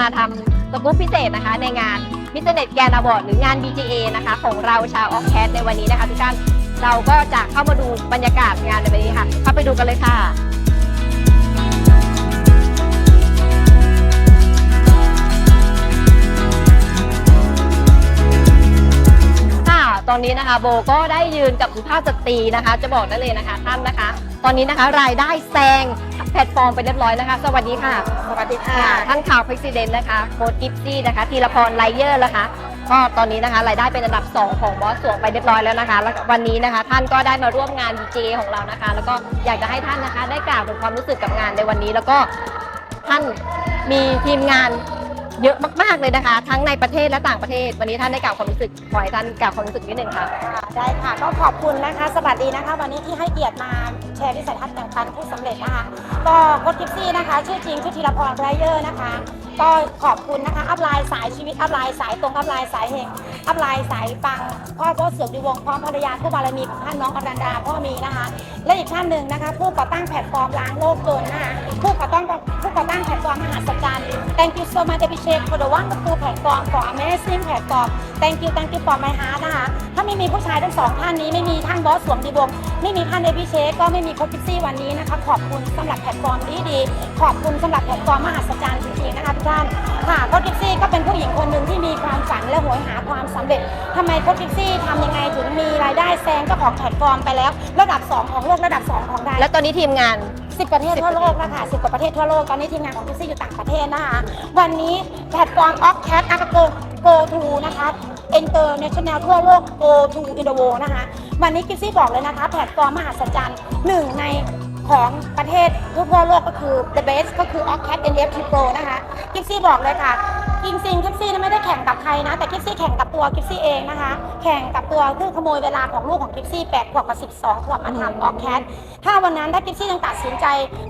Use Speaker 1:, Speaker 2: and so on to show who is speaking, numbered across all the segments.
Speaker 1: มาทำสกู๊ปพิเศษนะคะ ในงานมิสเน็ตแกนอบอร์ดหรืองาน BGA นะคะ ของเราชาวออฟแคสในวันนี้นะคะทุกท่านเราก็จะเข้ามาดูบรรยากาศงานในวันนี้ค่ะ เข้าไปดูกันเลยค่ะ ตอนนี้นะคะโบก็ได้ยืนกับสุภาพสตรีนะคะ จะบอกได้เลยนะคะท่านนะคะ ตอนนี้นะคะรายได้แซงแพลตฟอร์มไปเรียบร้อยนะคะ สวัสดีค่ะ
Speaker 2: สวัสดีค่ะ
Speaker 1: ท่านข่าวเพรสิดเนนะคะโค้ดกิฟซี่นะคะธีรพรไลเยอร์นะคะก็ตอนนี้นะคะรายได้เป็นอันดับ 2 ของบอสสวงไปเรียบร้อยแล้วนะคะ แล้ววันนี้นะคะ ท่านก็ได้มาร่วมงาน DJ ของเรานะคะ แล้วก็อยากจะให้ท่านนะคะ ได้กล่าวถึงความรู้สึกกับงานในวันนี้ แล้วก็ท่านมีทีมงาน เยอะมากๆเลยนะคะ ทั้งในประเทศและต่างประเทศ วันนี้ท่านได้กล่าวความรู้สึกขอให้ท่านกล่าวความรู้สึกนิดหนึ่งค่ะ
Speaker 2: ค่ะได้ค่ะก็ขอบคุณนะคะสวัสดีนะคะ วันนี้ที่ให้เกียรติมาแชร์วิสัยทัศน์แบ่งปันผู้สำเร็จนะคะก็โค้ชกิฟซี่นะคะ ชื่อจริงชื่อธีรพรไรเยอร์นะคะ ก็ขอบคุณนะคะ อัพไลน์สายชีวิต อัพไลน์สายตรง อัพไลน์สายเฮงอัพไลน์สายฟัง พ่อโบเสือกดีวงพร้อมภรรยาผู้บารมีของท่านน้องอรันดาพ่อมีนะคะ และอีกท่านหนึ่งนะคะ ผู้ก่อตั้งแพลตฟอร์มล้างโลกจนนะคะผู้ก่อตั้งผู้ก่อตั้งแพลตฟอร์มมหัศจรรย์ Thank you so much Abhishek for the wonderful platform for amazing platform Thank you Thank you for my heart นะคะถ้าไม่มีผู้ชายทั้งสองท่านนี้ไม่มีท่านบอสสวมดีวงไม่มีท่านเอพิเชคก็ไม่มีโคพิซี่วันนี้นะคะขอบคุณสำหรับแพลตฟอร์มที่ดีขอบคุณสำหรับแพลตฟอร์มมหัศจรรย์จริงๆนะคะทุกท่านค่ะโคพิซี่ก็เป็นผู้หญิงคนหนึ่งที่มีความฝันและโหยหาความสำเร็จทำไมโคพิซี่ทำยังไงถึงมีรายได้แซงเจ้าของแพลตฟอร์มไปแล้ว ระดับ 2 ของโลกระดับ 2 ของไทย
Speaker 1: และตอนนี้ทีมงาน
Speaker 2: สิบประเทศทั่วโลกนะคะสิบกว่าประเทศทั่วโลก ตอนนี้ทีมงานของกิฟซี่อยู่ต่างประเทศนะคะ วันนี้แพลตฟอร์มออฟแคทอากาโกโกทูนะคะ international ทั่วโลก go to in the world นะคะ วันนี้กิฟซี่บอกเลยนะคะ แพลตฟอร์มมหัศจรรย์หนึ่งใน ของประเทศทั่วโลกก็คือ the best ก็คือ o c c a t NFT Pro นะคะกิกซี่บอกเลยค่ะจริงๆกิฟซี่ไม่ได้แข่งกับใครนะ แต่กิฟซี่แข่งกับตัวกิฟซี่เองนะคะ แข่งกับตัวคือขโมยเวลาของลูกของกิฟซี่แปดขวบกับ12ขวบมาทำออกแคทถ้าวันนั้นถ้ากิฟซี่ยังตัดสินใจ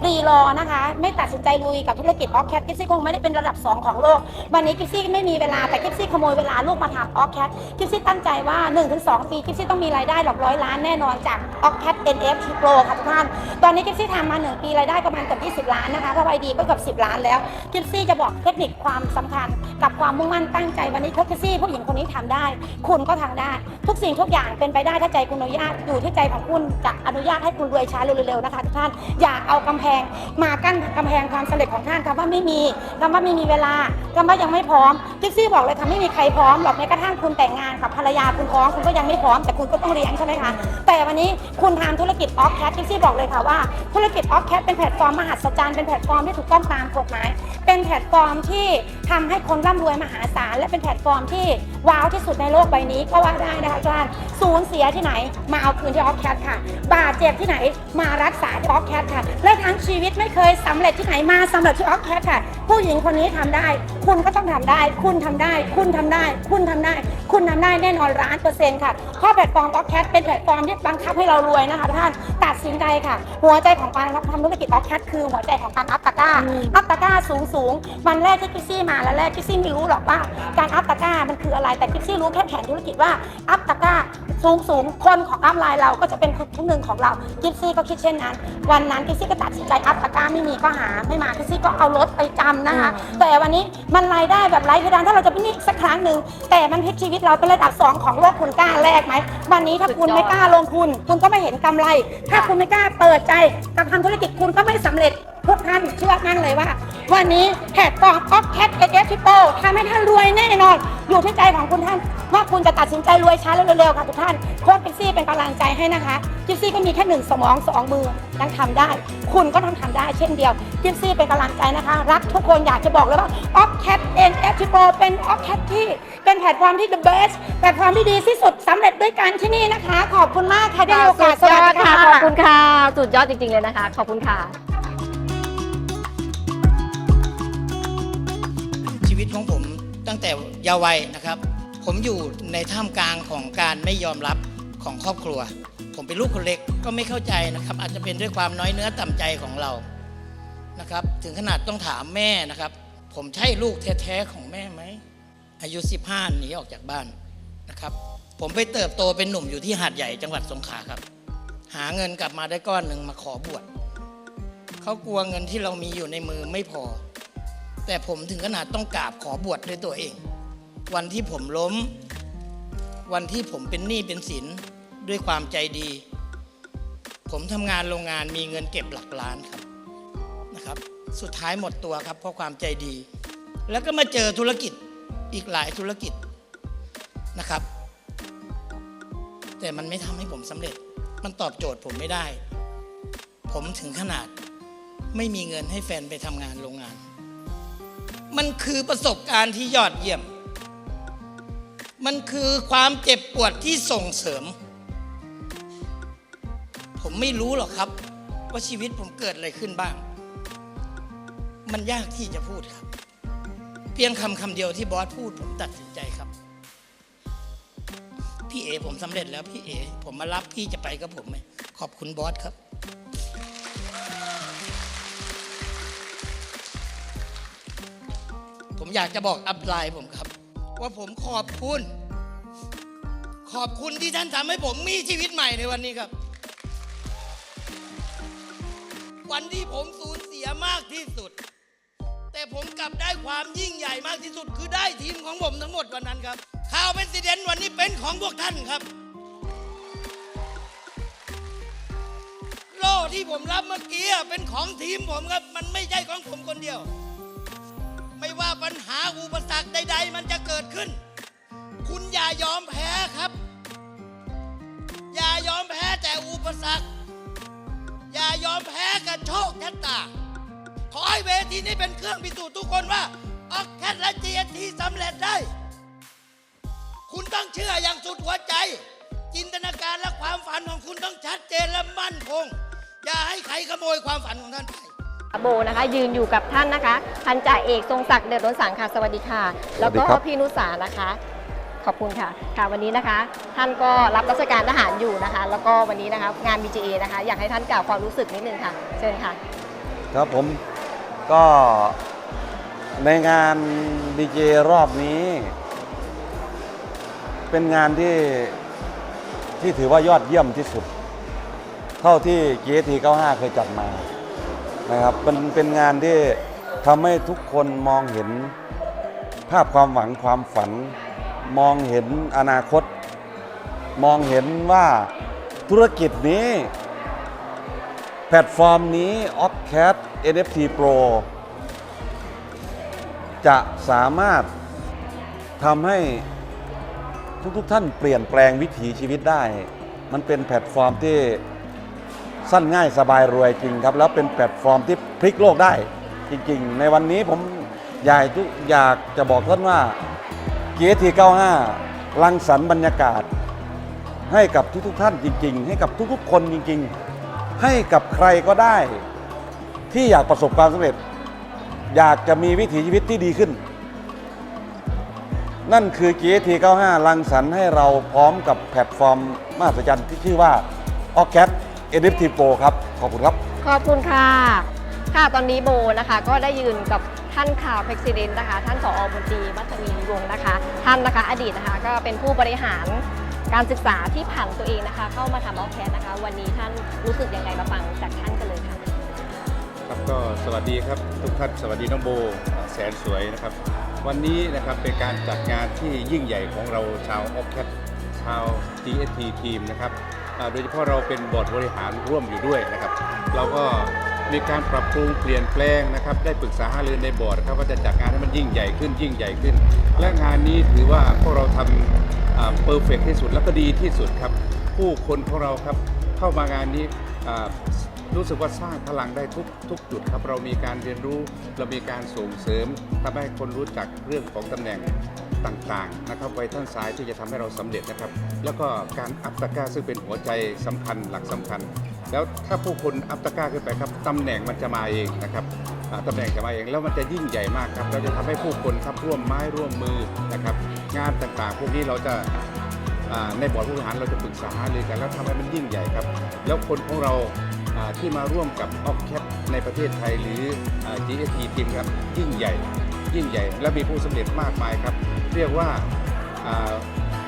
Speaker 2: รีรอนะคะ ไม่ตัดสินใจลุยกับธุรกิจออกแคทกิฟซี่คงไม่ได้เป็นระดับ 2 ของโลก วันนี้กิฟซี่ไม่มีเวลาแต่กิฟซี่ขโมยเวลาลูกมาทำออกแคทกิฟซี่ตั้งใจว่า 1-2 ปีกิฟซี่ต้องมีรายได้หลักร้อยล้านแน่นอนจากออกแคท NFT Pro ค่ะทุกท่านตอนนี้กิฟซี่ทำมา 1 ปีรายได้ประมาณเกือบ20 ล้านนะคะถ้าไวดีก็เกือบ10 ล้านแล้วกิฟซี่จะบอกเทคนิคความสำคัญกับความมุ่งมั่นตั้งใจวันนี้โคชกิซี่ผู้หญิงคนนี้ทำได้ คุณก็ทำได้ ทุกสิ่งทุกอย่างเป็นไปได้ถ้าใจคุณอนุญาตอยู่ที่ใจของคุณจะอนุญาตให้คุณรวยช้าเร็วๆนะคะทุกท่านอย่าเอากำแพง มากั้นกำแพงความสำเร็จของท่านคำว่าไม่มีคำว่าไม่มีเวลาคำว่ายังไม่พร้อมกิฟซี่บอกเลยค่ะไม่มีใครพร้อมหรอกแม้กระทั่งคุณแต่งงานกับภรรยาคุณท้องคุณก็ยังไม่พร้อมแต่คุณก็ต้องเลี้ยงใช่ไหมคะแต่วันนี้คุณทำธุรกิจออฟแคทกิฟซี่บอกเลยค่ะว่าธุรกิจออฟแคทเป็นแพลตฟอร์มมหัศจรรย์เป็นแพลตฟอร์มที่ถูกต้องตามกฎหมายเป็นแพลตฟอร์มที่ ทำให้คนร่ำรวยมหาศาล และเป็นแพลตฟอร์มที่ว้าวที่สุดในโลกใบนี้ก็ว่าได้นะคะอาจารย์สูญเสียที่ไหนมาเอาคืนที่ออฟแคทค่ะ บาดเจ็บที่ไหนมารักษาที่ออฟแคทค่ะ และทั้งชีวิตไม่เคยสำเร็จที่ไหนมาสำเร็จที่ออฟแคทค่ะ ผู้หญิงคนนี้ทำได้ คุณก็ต้องทำได้ คุณทำได้ คุณทำได้ คุณทำได้ คุณทำได้แน่นอนล้านเปอร์เซ็นต์ค่ะเพราะแพลตฟอร์มออฟแคทเป็นแพลตฟอร์มที่บังคับให้เรารวยนะคะทุกท่านตัดสินใจค่ะ หัวใจของการทำธุรกิจออฟแคทคือหัวใจของการอัพตะกร้า
Speaker 1: อืม
Speaker 2: อัพตะกร้าสูงสูงวันแรกที่กิฟซี่มาแล้วแรกกิฟซี่ไม่รู้หรอกว่า การอัพตะกร้ามันคืออะไรแต่กิฟซี่รู้แค่แผนธุรกิจว่าอัพตะกร้า สูงสูงคนของอัพไลน์เราก็จะเป็นคนหนึ่งของเรากิฟซี่ก็คิดเช่นนั้น วันนั้นกิฟซี่ก็ตัดสินใจอัพตะกร้าไม่มีก็หาไม่มากิฟซี่ก็เอารถไปจำนะคะ แต่วันนี้มันรายได้แบบไร้เพดานถ้าเราจะพินิจสักครั้งหนึ่งแต่มันพลิกชีวิตเราเป็นระดับสองของโลกคุณกล้าแลกไหมวันนี้ถ้าคุณไม่กล้าลงทุน คุณก็ไม่เห็นกำไร ถ้าคุณไม่กล้าเปิดใจกับทำธุรกิจคุณก็ไม่สำเร็จ พวกท่านเชื่อมั่นเลยว่า วันนี้แพลตฟอร์มออฟแคทเอเอฟทิโปทำให้ท่านรวยแน่นอน อยู่ที่ใจของคุณท่าน ว่าคุณจะตัดสินใจรวยช้าเร็วๆค่ะทุกท่านโค้ชกิฟซี่เป็นกำลังใจให้นะคะกิฟซี่ก็มีแค่หนึ่งสมองสองมือยังทำได้ คุณก็ต้องทำได้เช่นเดียวกิฟซี่เป็นกำลังใจนะคะ รักทุกคนอยากจะบอกเลยว่าออฟแคทเอ็นเอฟทิโปเป็นออฟแคทที่เป็นแพลตฟอร์มที่ the best แพลตฟอร์มที่ดีที่สุดสำเร็จด้วยกันที่นี่นะคะ ขอบคุณมากค่ะที่โอกาส
Speaker 1: สุดยอด
Speaker 2: สวัส
Speaker 1: ค่ะขอบคุณค่ะสุดยอดจริงๆเลยนะคะ ขอบคุณค่ะ
Speaker 3: ตของผมตั้งแต่เยาว์วัยนะครับ ผมอยู่ในท่ามกลางของการไม่ยอมรับของครอบครัว ผมเป็นลูกคนเล็กก็ไม่เข้าใจนะครับ อาจจะเป็นด้วยความน้อยเนื้อต่ำใจของเรานะครับ ถึงขนาดต้องถามแม่นะครับ ผมใช่ลูกแท้ๆของแม่ไหมอายุ 15หนีออกจากบ้านนะครับ ผมไปเติบโตเป็นหนุ่มอยู่ที่หาดใหญ่จังหวัดสงขลาครับ หาเงินกลับมาได้ก้อนหนึ่งมาขอบวชเขากลัวเงินที่เรามีอยู่ในมือไม่พอ แต่ผมถึงขนาดต้องกราบขอบวชด้วยตัวเอง วันที่ผมล้ม วันที่ผมเป็นหนี้เป็นสินด้วยความใจดี ผมทำงานโรงงานมีเงินเก็บหลักล้านครับนะครับ สุดท้ายหมดตัวครับเพราะความใจดี แล้วก็มาเจอธุรกิจอีกหลายธุรกิจนะครับ แต่มันไม่ทำให้ผมสำเร็จ มันตอบโจทย์ผมไม่ได้ ผมถึงขนาดไม่มีเงินให้แฟนไปทำงานโรงงาน มันคือประสบการณ์ที่ยอดเยี่ยม มันคือความเจ็บปวดที่ส่งเสริม ผมไม่รู้หรอกครับ ว่าชีวิตผมเกิดอะไรขึ้นบ้าง มันยากที่จะพูดครับ เพียงคำคำเดียวที่บอสพูดผมตัดสินใจครับ พี่เอผมสำเร็จแล้วพี่เอ ผมมารับพี่จะไปกับผมไหมขอบคุณบอสครับ ผมอยากจะบอกอัพไลน์ผมครับ ว่าผมขอบคุณ ขอบคุณที่ท่านทำให้ผมมีชีวิตใหม่ในวันนี้ครับ วันที่ผมสูญเสียมากที่สุด แต่ผมกลับได้ความยิ่งใหญ่มากที่สุด คือได้ทีมของผมทั้งหมดวันนั้นครับข่าวเป็นสิเดนวันนี้เป็นของพวกท่านครับโล่ที่ผมรับเมื่อกี้เป็นของทีมผมครับ มันไม่ใช่ของผมคนเดียว ไม่ว่าปัญหาอุปสรรคใด ๆ มันจะเกิดขึ้น คุณอย่ายอมแพ้ครับ อย่ายอมแพ้แต่อุปสรรค อย่ายอมแพ้กับโชคชะตา ขอให้เวทีนี้เป็นเครื่องพิสูจน์ทุกคนว่าออกแคทและจีเอทีสำเร็จได้ คุณต้องเชื่ออย่างสุดหัวใจ จินตนาการและความฝันของคุณต้องชัดเจนและมั่นคง อย่าให้ใครขโมยความฝันของท่านไป
Speaker 1: โบนะคะ ยืนอยู่กับท่านนะคะพันจ่าเอกทรงศักดิ์เดชรนสังค่ะสวัสดีค่ะ แล้วก็
Speaker 4: สวัสดีครับ
Speaker 1: พี่นุสานะคะ ขอบคุณค่ะค่ะวันนี้นะคะ ท่านก็รับราชการทหารอยู่นะคะ แล้วก็วันนี้นะคะงาน BGA นะคะ อยากให้ท่านกล่าวความรู้สึกนิดนึงค่ะ เชิญค่ะ
Speaker 4: ครับผมก็ในงานดีเจรอบนี้ เป็นงานที่ที่ถือว่ายอดเยี่ยมที่สุด เท่าที่ GT 95 เคยจัดมา นะครับเป็นเป็นงานที่ทำให้ทุกคนมองเห็นภาพความหวังความฝัน มองเห็นอนาคต มองเห็นว่าธุรกิจนี้ แพลตฟอร์มนี้ o p c a t NFT Pro จะสามารถทำให้ทุกๆทท่านเปลี่ยนแปลงวิถีชีวิตได้ มันเป็นแพลตฟอร์มที่ สั้นง่ายสบายรวยจริงครับ แล้วเป็นแพลตฟอร์มที่พลิกโลกได้จริง ๆ ในวันนี้ผมอยากอยากจะบอกท่านว่า GT 95รังสรรค์บรรยากาศ ให้กับทุกๆท่านจริง ๆ ให้กับทุกๆคนจริง ๆ ให้กับใครก็ได้ ที่อยากประสบความสำเร็จ อยากจะมีวิถีชีวิตที่ดีขึ้น นั่นคือ GT 95รังสรรค์ให้เราพร้อมกับแพลตฟอร์มมหัศจรรย์ที่ชื่อว่า o c a t NFT Pro ครับ ขอบคุณครับ
Speaker 1: ขอบคุณค่ะ ค่ะตอนนี้โบนะคะ ก็ได้ยืนกับท่านข่าวเพกซิเดนนะคะ ท่านสอบุญตรีมัชมีวงศ์นะคะ ท่านนะคะอดีตนะคะก็เป็นผู้บริหารการศึกษาที่ผ่านตัวเองนะคะ เข้ามาทำออฟแคสนะคะ วันนี้ท่านรู้สึกยังไงมาฟังจากท่านกันเลยค่ะ
Speaker 5: ครับก็สวัสดีครับทุกท่านสวัสดีน้องโบอ่าแสนสวยนะครับ วันนี้นะครับเป็นการจัดงานที่ยิ่งใหญ่ของเราชาวออฟแคทชาว GST ทีมนะครับอ่า โดยเฉพาะเราเป็นบอร์ดบริหารร่วมอยู่ด้วยนะครับ เราก็มีการปรับปรุงเปลี่ยนแปลงนะครับ ได้ปรึกษาหารือในบอร์ดครับว่าจะจัดงานให้มันยิ่งใหญ่ขึ้นยิ่งใหญ่ขึ้น และงานนี้ถือว่าพวกเราทำเพอร์เฟกที่สุดและก็ดีที่สุดครับ ผู้คนของเราครับเข้ามางานนี้อ่ รู้สึกว่าสร้างพลังได้ทุกทุกจุดครับ เรามีการเรียนรู้เรามีการส่งเสริมทำให้คนรู้จักเรื่องของตำแหน่งต่างๆนะครับไว้ท่านซ้ายที่จะทำให้เราสำเร็จนะครับ แล้วก็การอัพตะก้าซึ่งเป็นหัวใจสำคัญหลักสำคัญ แล้วถ้าผู้คนอัพตะก้าขึ้นไปครับตำแหน่งมันจะมาเองนะครับตำแหน่งจะมาเองแล้วมันจะยิ่งใหญ่มากครับเราจะทำให้ผู้คนครับร่วมไม้ร่วมมือนะครับ งานต่างๆ พวกนี้เราจะในบอร์ดผู้บริหารเราจะปรึกษาหารือกันแล้วทำให้มันยิ่งใหญ่ครับ แล้วคนของเรา ที่มาร่วมกับออกแคปในประเทศไทยหรือ GST ทีมครับยิ่งใหญ่ ยิ่งใหญ่ และมีผู้สำเร็จมากมายครับ เรียกว่า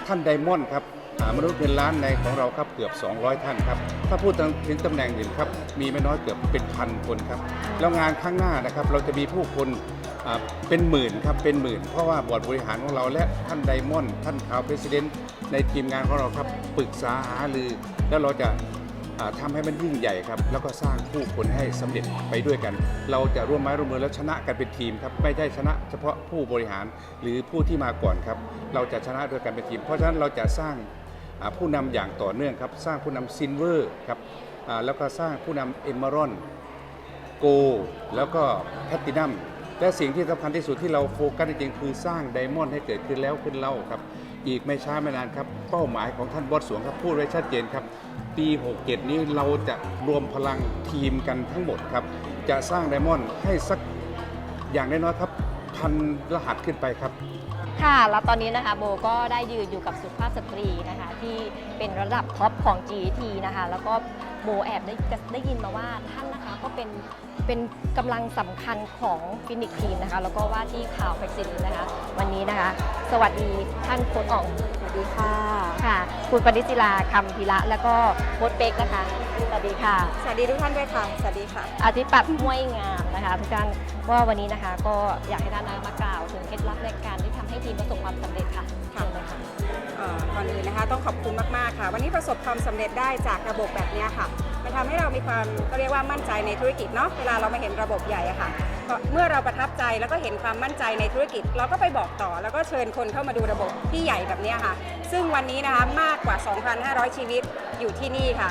Speaker 5: ท่านไดมอนด์ครับมนุษย์เงินล้านในของเราครับเกือบ 200 ท่านครับ ถ้าพูดถึงตำแหน่งอื่นครับ มีไม่น้อยเกือบเป็นพันคนครับ แล้วงานข้างหน้านะครับ เราจะมีผู้คนเป็นหมื่นครับ เป็นหมื่น เพราะว่าบอร์ดบริหารของเราและท่านไดมอนด์ท่านข่าวเพรสิดเนในทีมงานของเราครับ ปรึกษาหารือ แล้วเราจะ อ่าทำให้มันยิ่งใหญ่ครับ แล้วก็สร้างผู้คนให้สำเร็จไปด้วยกัน เราจะร่วมไม้ร่วมมือแล้วชนะกันเป็นทีมครับ ไม่ใช่ชนะเฉพาะผู้บริหารหรือผู้ที่มาก่อนครับ เราจะชนะด้วยกันเป็นทีม เพราะฉะนั้นเราจะสร้างผู้นำอย่างต่อเนื่องครับ สร้างผู้นำซินเวอร์ครับแล้วก็สร้างผู้นำเอมเมอรอนโกแล้วก็แพตตินัมและสิ่งที่สำคัญที่สุดที่เราโฟกัสจริงๆคือสร้างไดมอนด์ให้เกิดขึ้นแล้วขึ้นเล่าครับ อีกไม่ช้าไม่นานครับ เป้าหมายของท่านบอสสวงครับพูดไว้ชัดเจนครับ ปี 67 นี้เราจะรวมพลังทีมกันทั้งหมดครับ จะสร้างไดมอนด์ให้สักอย่างน้อยๆครับพันรหัสขึ้นไปครับ
Speaker 1: ค่ะ แล้วตอนนี้นะคะโบก็ได้ยืนอยู่กับสุภาพสตรีนะคะ ที่เป็นระดับท็อปของ GT นะคะ แล้วก็ โบแอบได้ได้ยินมาว่าท่านนะคะก็เป็นเป็นกำลังสำคัญของฟินิกทีมนะคะ แล้วก็ว่าที่ข่าวแฟคซินนะคะ วันนี้นะคะ สวัสดีท่านโค้ชอ่อง
Speaker 6: สวัสดีค่ะ
Speaker 1: ค่ะ คุณปณิศิลาคำพิระแล้วก็โค้ชเป๊กนะคะสวัสดีค่ะ
Speaker 6: สวัสดีทุกท่านด้วยค่ะ สวัสดีค่ะ
Speaker 1: อาทิตย์ปัดห้วยงามนะคะทุกท่านว่าวันนี้นะคะก็อยากให้ท่านมากล่าวถึงเคล็ดลับในการ
Speaker 6: ต้องขอบคุณมากๆค่ะ วันนี้ประสบความสำเร็จได้จากระบบแบบนี้ค่ะ มันทำให้เรามีความก็เรียกว่ามั่นใจในธุรกิจเนาะเวลาเรามาเห็นระบบใหญ่อะค่ะเมื่อเราประทับใจแล้วก็เห็นความมั่นใจในธุรกิจ เราก็ไปบอกต่อ แล้วก็เชิญคนเข้ามาดูระบบที่ใหญ่แบบนี้ค่ะ ซึ่งวันนี้นะคะมากกว่า 2,500 ชีวิตอยู่ที่นี่ค่ะ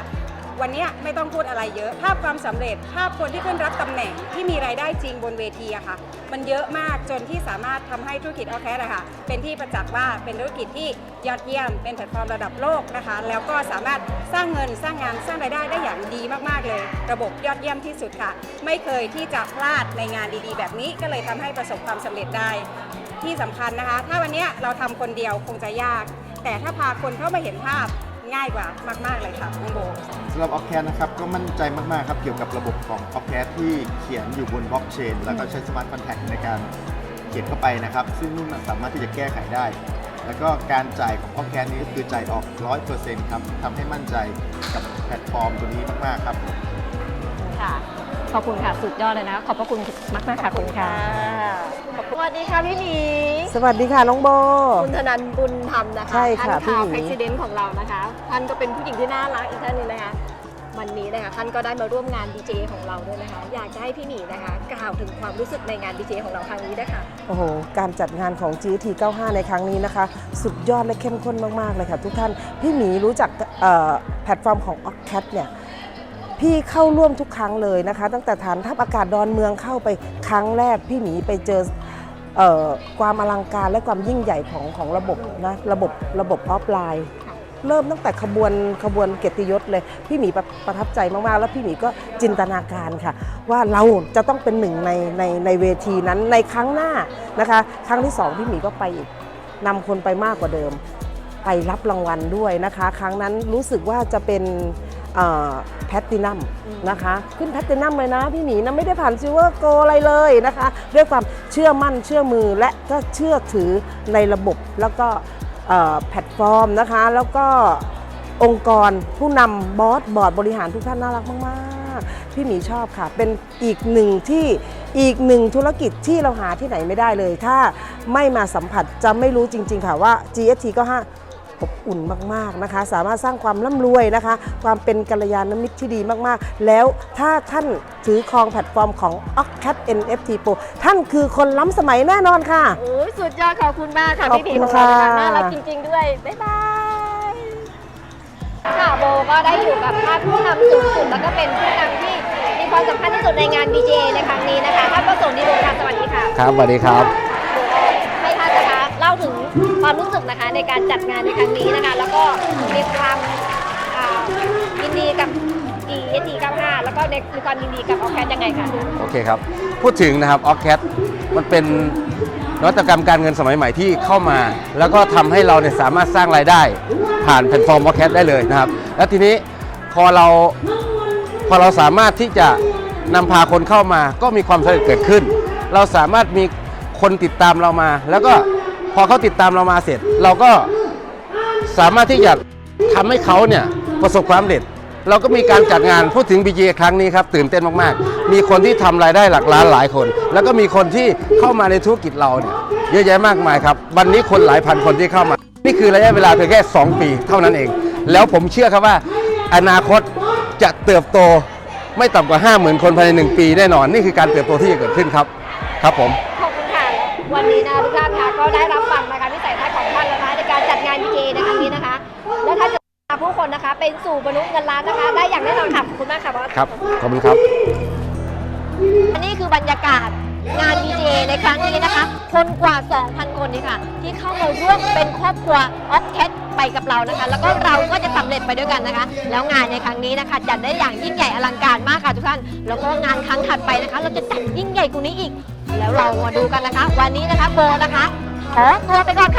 Speaker 6: วันนี้ไม่ต้องพูดอะไรเยอะ ภาพความสำเร็จ ภาพคนที่ขึ้นรับตำแหน่งที่มีรายได้จริงบนเวทีอะค่ะ มันเยอะมากจนที่สามารถทำให้ธุรกิจออแคสอะค่ะ เป็นที่ประจักษ์ว่าเป็นธุรกิจที่ยอดเยี่ยม เป็นแพลตฟอร์มระดับโลกนะคะ แล้วก็สามารถสร้างเงินสร้างงานสร้างรายได้ได้อย่างดีมากๆเลย ระบบยอดเยี่ยมที่สุดค่ะ ไม่เคยที่จะพลาดในงานดีๆ แบบนี้ก็เลยทำให้ประสบความสำเร็จได้ ที่สำคัญนะคะ ถ้าวันนี้เราทำคนเดียวคงจะยาก แต่ถ้าพาคนเข้ามาเห็นภาพง่ายกว่ามาก ๆ เลยค่ะน้องโบำ
Speaker 7: หรับ o c c a d นะครับก็มั่นใจมาก ๆ ครับเกี่ยวกับระบบของ o c c a d ที่เขียนอยู่บนบล็อกเชนแล้วก็ใช้สมาร์ทคอนแท็กในการเขียนเข้าไปนะครับ ซึ่งนุ่นสามารถที่จะแก้ไขได้ แล้วก็การจ่ายของ o c c a d นี้ก็คือจ่ายออก 100%ครับทำให้มั่นใจกับแพลตฟอร์มตัวนี้มาก ๆ ครับ
Speaker 1: ค่ะ ขอบคุณค่ะ สุดยอดเลยนะ ขอบพระคุณมากมากๆค่ะคุณค่ะขอบคุณสวัสดีค่ะพี่หมี
Speaker 8: สวัสดีค่ะน้องโบ
Speaker 1: คุณธนันบุญธรรมนะคะ
Speaker 8: ใช่ค่ะ
Speaker 1: ท่านข่าว
Speaker 8: พี่หมี
Speaker 1: เพรสิดเนของเรานะคะ ท่านก็เป็นผู้หญิงที่น่ารักอีกท่านหนึงนะคะวันนี้นะคะท่านก็ได้มาร่วมงานดีเจของเราด้วยนะคะ อยากจะให้พี่หมีนะคะกล่าวถึงความรู้สึกในงานดีเจของเราครั้งนี้ด้วยค่ะ
Speaker 8: โอ้โหการจัดงานของ GT 95 ในครั้งนี้นะคะ สุดยอดและเข้มข้นมากๆเลยค่ะทุกท่านพี่หมีรู้จักเอ่อแพลตฟอร์มของ o c c a t เนี่ย พี่เข้าร่วมทุกครั้งเลยนะคะ ตั้งแต่ฐานทัพอากาศดอนเมืองเข้าไปครั้งแรก พี่หมีไปเจอเออความอลังการและความยิ่งใหญ่ของของระบบนะระบบระบบออฟไลน์ เริ่มตั้งแต่ขบวนขบวนเกียรติยศเลย พี่หมีประประทับใจมาก ๆ แล้วพี่หมีก็จินตนาการค่ะ ว่าเราจะต้องเป็นหนึ่งในในในเวทีนั้นในครั้งหน้านะคะ ครั้งที่สองพี่หมีก็ไปอีกนำคนไปมากกว่าเดิม ไปรับรางวัลด้วยนะคะ ครั้งนั้นรู้สึกว่าจะเป็น แพตตินัมนะคะ ขึ้นแพตตินัมเลยนะพี่หมีนะไม่ได้ผ่านซิลเวอร์โกอะไรเลยนะคะ ด้วยความเชื่อมั่นเชื่อมือและก็เชื่อถือในระบบแล้วก็เอ่อแพลตฟอร์มนะคะ แล้วก็องค์กรผู้นำบอสบอร์ดบริหารทุกท่านน่ารักมากๆ พี่หมีชอบค่ะ เป็นอีกหนึ่งที่อีกหนึ่งธุรกิจที่เราหาที่ไหนไม่ได้เลย ถ้าไม่มาสัมผัสจะไม่รู้จริง ๆ ค่ะว่า GST ก็ห้า อบอุ่นมากๆนะคะ สามารถสร้างความร่ำรวยนะคะ ความเป็นกัลยาณมิตรที่ดีมากๆ แล้วถ้าท่านถือครองแพลตฟอร์มของ o c c a t NFT Pro ท่านคือคนล้ำสมัยแน่นอนค่ะ
Speaker 1: โอ้ยสุดยอดขอบคุณมากค่ะ
Speaker 8: ขอบ
Speaker 1: พี่หมี
Speaker 8: คุณ
Speaker 1: ของเรานะคะ
Speaker 8: ค่ะ
Speaker 1: น่ารักจริง ๆ ด้วย บ๊ายบาย ค่ะโบก็ได้อยู่กับท่านผู้นำสูงสุดแล้วก็เป็นผู้นำที่มีความสำคัญที่สุดในงาน DJ ในครั้งนี้นะคะท่านประสงค์ดีบุญค่ะสวัสดีค่ะ
Speaker 9: ครับสวัสดีครับ
Speaker 1: ความรู้สึกนะคะในการจัดงานในครั้งนี้นะคะ แล้วก็มีความยินดีกับ e s t 95แล้วก็ในมีความยินดีกับออแคสยังไงคะ
Speaker 9: โอเคครับ พูดถึงนะครับออ c a t มันเป็นนวัตกรรมการเงินสมัยใหม่ที่เข้ามา แล้วก็ทำให้เราเนี่ยสามารถสร้างรายได้ผ่านแพลตฟอร์มออ c a t ได้เลยนะครับ แล้วทีนี้พอเราพอเราสามารถที่จะนำพาคนเข้ามาก็มีความสำเร็จเกิดขึ้น เราสามารถมีคนติดตามเรามา แล้วก็ อเขาติดตามเรามาเสร็จ เราก็สามารถที่จะทำให้เขาเนี่ยประสบความสำเร็จ เราก็มีการจัดงานพูดถึง BGA ครั้งนี้ครับตื่นเต้นมากๆ มีคนที่ทำรายได้หลักล้านหลายคน แล้วก็มีคนที่เข้ามาในธุรกิจเราเนี่ยเยอะแยะมากมายครับ วันนี้คนหลายพันคนที่เข้ามา นี่คือระยะเวลาเพียงแค่ 2 ปีเท่านั้นเอง แล้วผมเชื่อครับว่า อนาคตจะเติบโตไม่ต่ำกว่า 50,000 คนภายใน 1 ปีแน่นอน นี่คือการเติบโตที่จะเกิดขึ้นครับ ครับผม
Speaker 1: วันนี้นะคะทุกท่านคะก็ได้รับฟังนะคะวิสัยทัศน์ของท่านแล้วนะคะในการจัดงาน BJ ในครั้งนี้นะคะ และถ้าจะพาผู้คนนะคะเป็นสู่บรรลุเงินล้านนะคะ ได้อย่างแน่นอนค่ะขอบคุณมากค่ะบอส
Speaker 9: ครับขอบคุณครับ
Speaker 1: อันนี้คือบรรยากาศงาน BJ ในครั้งนี้นะคะ คนกว่า 2,000 คนนี่ค่ะ ที่เข้ามาร่วมเป็นครอบครัวออฟแคทไปกับเรานะคะ แล้วก็เราก็จะสำเร็จไปด้วยกันนะคะ แล้วงานในครั้งนี้นะคะ จัดได้อย่างยิ่งใหญ่อลังการมากค่ะทุกท่าน แล้วก็งานครั้งถัดไปนะคะ เราจะจัดยิ่งใหญ่กว่านี้อีก แล้วเรามาดูกันนะคะ วันนี้นะคะโบนะคะขอตัวไปก่อนค่ะ